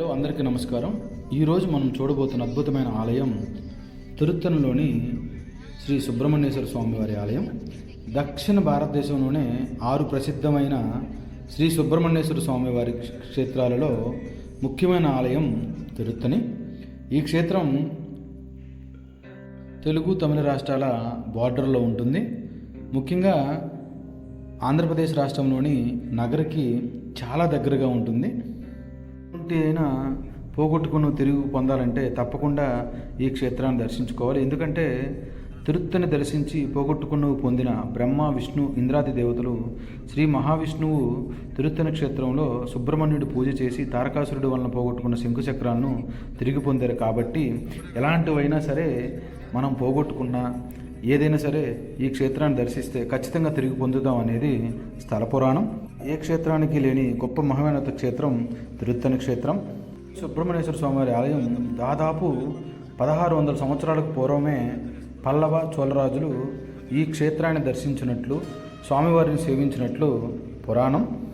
Hello అందరికీ నమస్కారం. ఈరోజు మనం చూడబోతున్న అద్భుతమైన ఆలయం తిరుత్తనలోని శ్రీ సుబ్రహ్మణ్యేశ్వర స్వామివారి ఆలయం. దక్షిణ భారతదేశంలోనే ఆరు ప్రసిద్ధమైన శ్రీ సుబ్రహ్మణ్యేశ్వర స్వామివారి క్షేత్రాలలో ముఖ్యమైన ఆలయం తిరుత్తని ఈ క్షేత్రం తెలుగు తమిళ రాష్ట్రాల బార్డర్లో ఉంటుంది. ముఖ్యంగా ఆంధ్రప్రదేశ్ రాష్ట్రంలోని నగరికి చాలా దగ్గరగా ఉంటుంది. ఎటువంటి అయినా పోగొట్టుకుని తిరిగి పొందాలంటే తప్పకుండా ఈ క్షేత్రాన్ని దర్శించుకోవాలి. ఎందుకంటే తిరుత్తని దర్శించి పోగొట్టుకును పొందిన బ్రహ్మ విష్ణు ఇంద్రాది దేవతలు శ్రీ మహావిష్ణువు తిరుత్తని క్షేత్రంలో సుబ్రహ్మణ్యుడు పూజ చేసి తారకాసురుడి వలన పోగొట్టుకున్న శంకుచక్రాలను తిరిగి పొందారు కాబట్టి ఎలాంటివైనా సరే మనం పోగొట్టుకున్న ఏదైనా సరే ఈ క్షేత్రాన్ని దర్శిస్తే ఖచ్చితంగా తిరిగి పొందుతాం అనేది స్థల పురాణం. ఏ క్షేత్రానికి లేని గొప్ప మహమైనత క్షేత్రం తిరుత్తని క్షేత్రం. సుబ్రహ్మణ్యేశ్వర స్వామివారి ఆలయం దాదాపు పదహారు వందల సంవత్సరాలకు పూర్వమే పల్లవ చోళరాజులు ఈ క్షేత్రాన్ని దర్శించినట్లు స్వామివారిని సేవించినట్లు పురాణం.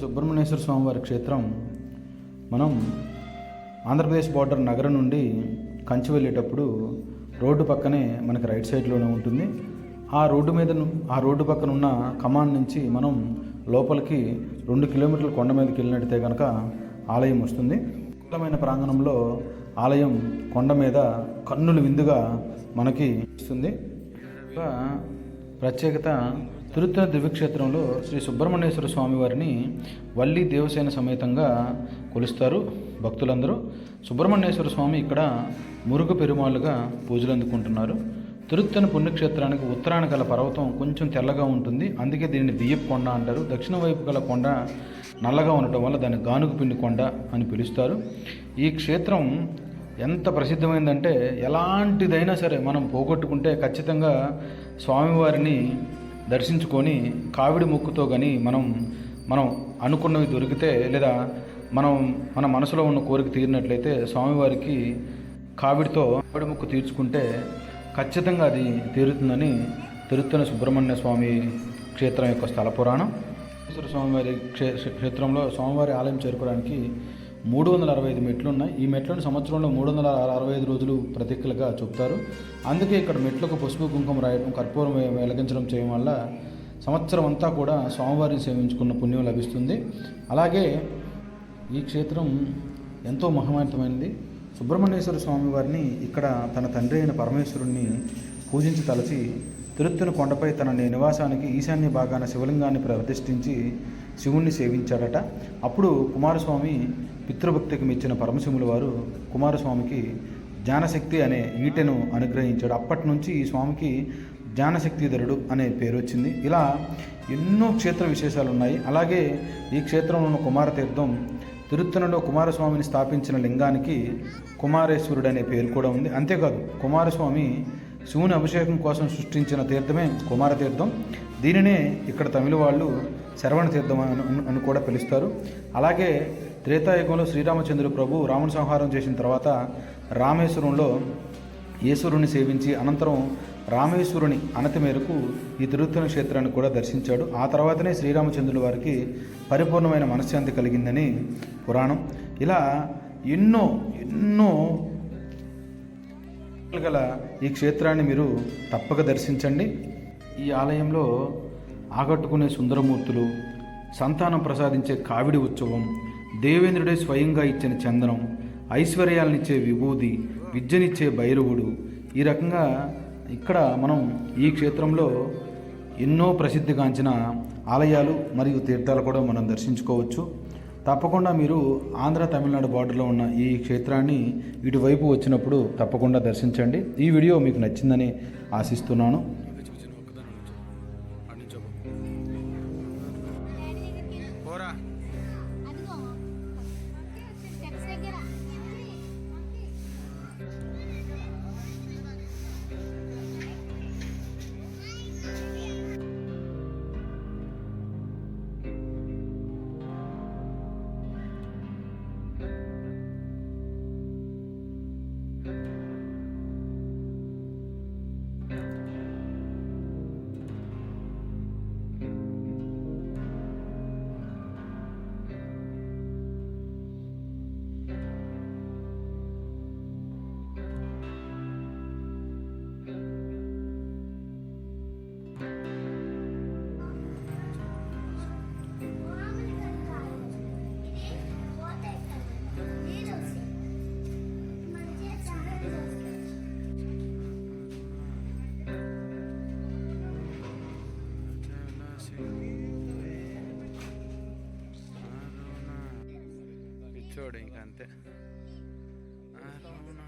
సుబ్రహ్మణ్యేశ్వర స్వామివారి క్షేత్రం మనం ఆంధ్రప్రదేశ్ బార్డర్ నగరం నుండి కంచి వెళ్ళేటప్పుడు రోడ్డు పక్కనే మనకి రైట్ సైడ్లోనే ఉంటుంది. ఆ రోడ్డు మీద ఆ రోడ్డు పక్కన ఉన్న కమాండ్ నుంచి మనం లోపలికి రెండు కిలోమీటర్ల కొండ మీదకి వెళ్ళినట్టే కనుక ఆలయం వస్తుంది. అద్భుతమైన ప్రాంగణంలో ఆలయం కొండ మీద కన్నుల విందుగా మనకి ఇస్తుంది ప్రత్యేకత తిరుత్తన దివ్యక్షేత్రంలో శ్రీ సుబ్రహ్మణ్యేశ్వర స్వామి వారిని వల్లి దేవసేన సమేతంగా కొలుస్తారు భక్తులందరూ. సుబ్రహ్మణ్యేశ్వర స్వామి ఇక్కడ మురుగు పెరుమాళ్ళుగా పూజలు అందుకుంటున్నారు. తిరుత్తని పుణ్యక్షేత్రానికి ఉత్తరాన గల పర్వతం కొంచెం తెల్లగా ఉంటుంది. అందుకే దీనిని దియ్యపు కొండ అంటారు. దక్షిణ వైపు గల కొండ నల్లగా ఉండటం వల్ల దాన్ని గానుగు పిండి కొండ అని పిలుస్తారు. ఈ క్షేత్రం ఎంత ప్రసిద్ధమైందంటే ఎలాంటిదైనా సరే మనం పోగొట్టుకుంటే ఖచ్చితంగా స్వామివారిని దర్శించుకొని కావిడి ముక్కుతో కానీ మనం మనం అనుకున్నవి దొరికితే లేదా మనం మన మనసులో ఉన్న కోరిక తీరినట్లయితే స్వామివారికి కావిడితో కావిడి ముక్కు తీర్చుకుంటే ఖచ్చితంగా అది తీరుతుందని తిరుత్తన సుబ్రహ్మణ్య స్వామి క్షేత్రం యొక్క స్థల పురాణం. స్వామివారి క్షే క్షేత్రంలో స్వామివారి ఆలయం చేరుకోవడానికి మూడు వందల అరవై ఐదు మెట్లు ఉన్నాయి ఈ మెట్లను సంవత్సరంలో మూడు వందల అరవై ఐదు రోజులు ప్రతీకలుగా చెప్తారు. అందుకే ఇక్కడ మెట్లకు పసుపు కుంకుమ రాయడం కర్పూరం వెలగించడం వెలిగించడం చేయడం వల్ల సంవత్సరం అంతా కూడా స్వామివారిని సేవించుకున్న పుణ్యం లభిస్తుంది. అలాగే ఈ క్షేత్రం ఎంతో మహోన్నతమైనది సుబ్రహ్మణ్యేశ్వర స్వామి వారిని ఇక్కడ తన తండ్రి అయిన పరమేశ్వరుణ్ణి పూజించి తలచి తిరుత్తని కొండపై తన నివాసానికి ఈశాన్య భాగాన శివలింగాన్ని ప్రతిష్ఠించి శివుణ్ణి సేవించాడట. అప్పుడు కుమారస్వామి పితృభక్తికి మెచ్చిన పరమశివుల వారు కుమారస్వామికి జ్ఞానశక్తి అనే ఈటెను అనుగ్రహించాడు. అప్పటి నుంచి ఈ స్వామికి జ్ఞానశక్తిధరుడు అనే పేరు వచ్చింది. ఇలా ఎన్నో క్షేత్ర విశేషాలు ఉన్నాయి. అలాగే ఈ క్షేత్రంలో ఉన్న కుమారతీర్థం తిరుత్తనలో కుమారస్వామిని స్థాపించిన లింగానికి కుమారేశ్వరుడు అనే పేరు కూడా ఉంది. అంతేకాదు కుమారస్వామి శివుని అభిషేకం కోసం సృష్టించిన తీర్థమే కుమారతీర్థం దీనినే ఇక్కడ తమిళ వాళ్ళు శరవణ తీర్థం అని అని కూడా పిలుస్తారు. అలాగే త్రేతాయుగంలో శ్రీరామచంద్ర ప్రభు రావణ సంహారం చేసిన తర్వాత రామేశ్వరంలో ఈశ్వరుని సేవించి అనంతరం రామేశ్వరుని అనతి మేరకు ఈ తిరుత్తన క్షేత్రాన్ని కూడా దర్శించాడు. ఆ తర్వాతనే శ్రీరామచంద్రుల వారికి పరిపూర్ణమైన మనశ్శాంతి కలిగిందని పురాణం. ఇలా ఎన్నో ఎన్నో గల ఈ క్షేత్రాన్ని మీరు తప్పక దర్శించండి. ఈ ఆలయంలో ఆకట్టుకునే సుందరమూర్తులు సంతానం ప్రసాదించే కావిడి ఉత్సవం దేవేంద్రుడే స్వయంగా ఇచ్చిన చందనం ఐశ్వర్యాలనిచ్చే విభూది విద్యనిచ్చే భైరవుడు. ఈ రకంగా ఇక్కడ మనం ఈ క్షేత్రంలో ఎన్నో ప్రసిద్ధిగాంచిన ఆలయాలు మరియు తీర్థాలు కూడా మనం దర్శించుకోవచ్చు. తప్పకుండా మీరు ఆంధ్ర తమిళనాడు బార్డర్లో ఉన్న ఈ క్షేత్రాన్ని ఇటువైపు వచ్చినప్పుడు తప్పకుండా దర్శించండి. ఈ వీడియో మీకు నచ్చిందని ఆశిస్తున్నాను. పిచ్చోడు ఇంకంతే అరుణాచలం